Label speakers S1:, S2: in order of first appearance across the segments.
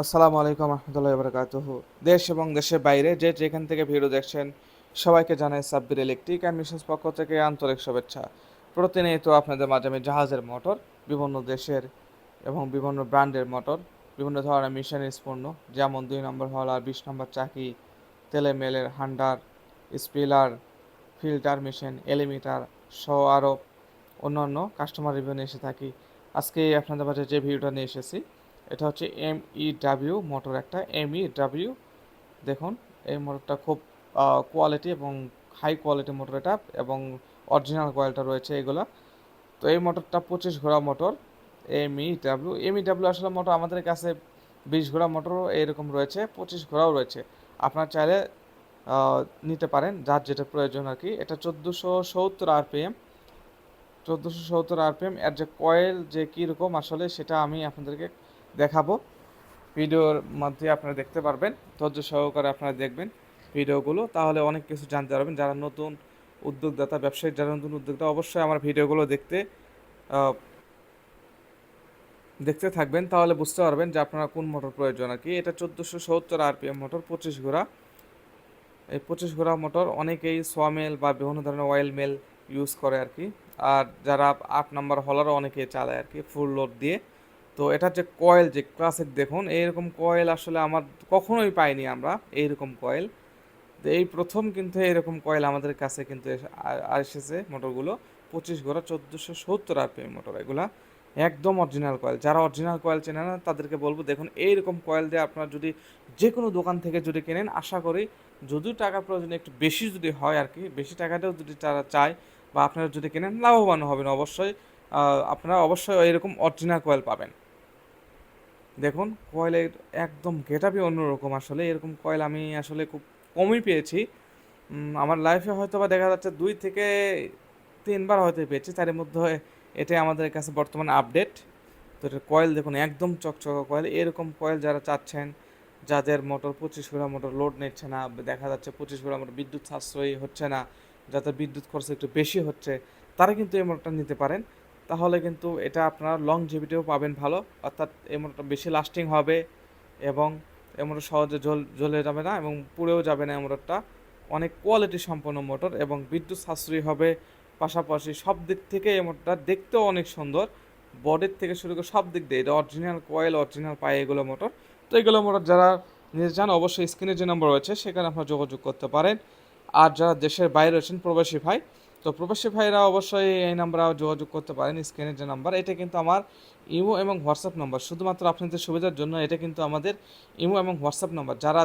S1: আসসালামু আলাইকুম রহমতুল্লাহ বরকাতুহ। দেশ এবং দেশের বাইরে যে যেখান থেকে ভিডিও দেখছেন, সবাইকে জানাই সাব্বির ইলেকট্রিক অ্যান্ড মিশনস পক্ষ থেকে আন্তরিক শুভেচ্ছা। প্রতিনিয়ত আপনাদের মাঝে আমি জাহাজের মোটর, বিভিন্ন দেশের এবং বিভিন্ন ব্র্যান্ডের মোটর, বিভিন্ন ধরনের মেশিনারিজ পণ্য, যেমন দুই নম্বর হলার বিশ নম্বর চাকি, তেলে মেলের হান্ডার, স্পিলার, ফিল্টার মেশিন, এলিমিটার সহ আরও অন্যান্য কাস্টমার রিভিউ নিয়ে এসে থাকি। আজকে আপনাদের মাঝে যে ভিডিওটা নিয়ে এসেছি এটা হচ্ছে এম ই ডাব্লিউ মোটর একটা এম ই ডাব্লিউ দেখুন, এই মোটরটা খুব কোয়ালিটি এবং হাই কোয়ালিটি মোটর এটা এবং অরিজিনাল কয়েলটা রয়েছে এগুলা। তো এই মোটরটা পঁচিশ ঘোড়া motor M E W M E W আসলে মোটর আমাদের কাছে বিশ ঘোড়া মোটরও এরকম রয়েছে, পঁচিশ ঘোড়াও রয়েছে। আপনার চাইলে নিতে পারেন, যার যেটা প্রয়োজন আর কি। এটা চোদ্দোশো সত্তর আরপিএম চোদ্দোশো সত্তর আরপিএম এর যে কয়েল যে কীরকম আসলে সেটা আমি আপনাদেরকে দেখাবো। ভিডিওর মধ্যে আপনারা দেখতে পারবেন, ধৈর্য সহকারে আপনারা দেখবেন ভিডিওগুলো। তাহলে অনেক কিছু জানতে পারবেন। যারা নতুন উদ্যোক্তা ব্যবসায়ী, যারা নতুন উদ্যোক্তা, অবশ্যই আমার ভিডিওগুলো দেখতে দেখতে থাকবেন। তাহলে বুঝতে পারবেন যে আপনারা কোন মোটর প্রয়োজন আর কি। এটা চোদ্দোশো সত্তর আরপিএম মোটর, পঁচিশ ঘোড়া। এই পঁচিশ ঘোড়া মোটর অনেকেই সোয়ামেল বা বিভিন্ন ধরনের অয়েল মেল ইউজ করে আর কি। আর যারা আট নাম্বার হলারও অনেকে চালায় আর কি ফুল লোড দিয়ে। তো এটার যে কয়েল যে ক্লাসিক দেখুন, এইরকম কয়েল আসলে আমার কখনোই পাইনি আমরা, এইরকম কয়েল তো এই প্রথম কিন্তু এরকম কয়েল আমাদের কাছে কিন্তু এসেছে মোটরগুলো, পঁচিশ ঘোড়া চোদ্দোশো সত্তর আরপিএম মোটর এগুলা একদম অরিজিনাল কয়েল যারা অরিজিনাল কয়েল চেনে না, তাদেরকে বলব, দেখুন, এইরকম কয়েল দিয়ে আপনারা যদি যে কোনো দোকান থেকে যদি কেনেন, আশা করি যদি টাকা প্রয়োজন একটু বেশি যদি হয় আর কি, বেশি টাকাটাও যদি তারা চায় বা আপনারা যদি কেনেন, লাভবান হবেন অবশ্যই। আপনারা অবশ্যই এরকম অরিজিনাল কয়েল পাবেন। দেখুন কয়েলের একদম গেটআপই অন্যরকম আসলে। এরকম কয়েল আমি আসলে খুব কমই পেয়েছি। আমার লাইফে হয়তো বা দেখা যাচ্ছে দুই থেকে তিনবার হয়তো পেয়েছি। তার মধ্যে এটাই আমাদের কাছে বর্তমান আপডেট তো এটার কয়েল দেখুন, একদম চকচকা কয়েল এরকম কয়েল যারা চাচ্ছেন, যাদের মোটর পঁচিশ ঘোড়া মোটর লোড নিচ্ছে না, দেখা যাচ্ছে পঁচিশ ঘোড়া মোটর বিদ্যুৎ সাশ্রয়ী হচ্ছে না, যাদের বিদ্যুৎ খরচ একটু বেশি হচ্ছে, তারা কিন্তু এই মোটরটা নিতে পারেন। তাহলে কিন্তু এটা আপনারা লং জিবিটিও পাবেন ভালো। অর্থাৎ এই মোটরটা বেশি লাস্টিং হবে এবং এই মোটর সহজে জ্বল, জ্বলে যাবে না এবং পুড়েও যাবে না এই মোটরটা অনেক কোয়ালিটি সম্পন্ন মোটর এবং বিদ্যুৎ সাশ্রয়ী হবে। পাশাপাশি সব দিক থেকে এই মোটরটা দেখতেও অনেক সুন্দর। বডির থেকে শুরু করে সব দিক দিয়ে এটা অরিজিনাল কয়েল অরিজিনাল পায়ে এগুলো মোটর তো এগুলো মোটর যারা নিতে চান অবশ্যই স্ক্রিনে যে নম্বর রয়েছে সেখানে আপনারা যোগাযোগ করতে পারেন। আর যারা দেশের বাইরে রয়েছেন প্রবাসী ভাই তো প্রবাসী ভাইরা অবশ্যই এই নাম্বারে যোগাযোগ করতে পারেন স্ক্রিনের যে নাম্বার, এটা কিন্তু আমার ইমো এবং হোয়াটসঅ্যাপ নাম্বার। শুধুমাত্র আপনাদের সুবিধার জন্য এটা কিন্তু আমাদের ইমো এবং হোয়াটসঅ্যাপ নাম্বার। যারা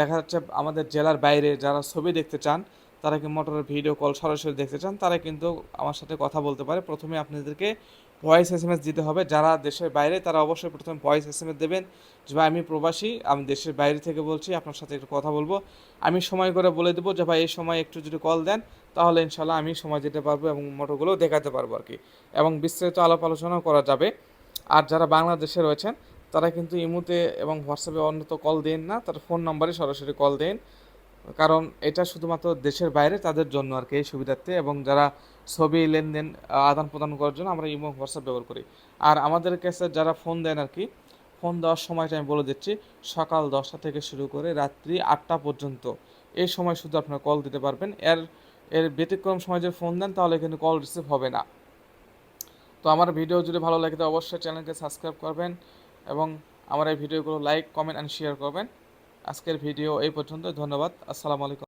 S1: দেখা যাচ্ছে আমাদের জেলার বাইরে যারা ছবি দেখতে চান, তারা কি মোটরের ভিডিও কল সরাসরি দেখতে চান, তারা কিন্তু আমার সাথে কথা বলতে পারে। প্রথমে আপনাদেরকে ভয়েস এস এম এস দিতে হবে। যারা দেশের বাইরে, তারা অবশ্যই প্রথমে ভয়েস এস এম এস দেবেন। যে, ভাই, আমি প্রবাসী, আমি দেশের বাইরে থেকে বলছি, আপনার সাথে একটু কথা বলব। আমি সময় করে বলে দেবো যে, ভাই, এই সময় একটু যদি কল দেন, তাহলে ইনশাল্লাহ আমি সময় দিতে পারব এবং মোটরগুলো দেখাতে পারব আর কি এবং বিস্তারিত আলাপ আলোচনাও করা যাবে। আর যারা বাংলাদেশে রয়েছেন, তারা কিন্তু ইমুতে এবং হোয়াটসঅ্যাপে অন্যত কল দেন না, তার ফোন নম্বরে সরাসরি কল দেন। কারণ এটা শুধুমাত্র দেশের বাইরে, তাদের জন্য আর কি এই সুবিধার্থে। এবং যারা ছবি, লেনদেন আদান প্রদান করার জন্য আমরা ইমো, হোয়াটসঅ্যাপ ব্যবহার করি। আর আমাদের কাছে যারা ফোন দেন আর কি, ফোন দেওয়ার সময়টা আমি বলে দিচ্ছি, সকাল দশটা থেকে শুরু করে রাত্রি আটটা পর্যন্ত। এই সময় শুধু আপনারা কল দিতে পারবেন। এর এর ব্যতিক্রম সময় যদি ফোন দেন, তাহলে কিন্তু কল রিসিভ হবে না। তো আমার ভিডিও যদি ভালো লাগে, তো অবশ্যই চ্যানেলকে সাবস্ক্রাইব করবেন এবং আমার এই ভিডিওগুলো লাইক কমেন্ট অ্যান্ড শেয়ার করবেন। আজকের ভিডিও এই পর্যন্ত ধন্যবাদ। আসসালামু আলাইকুম।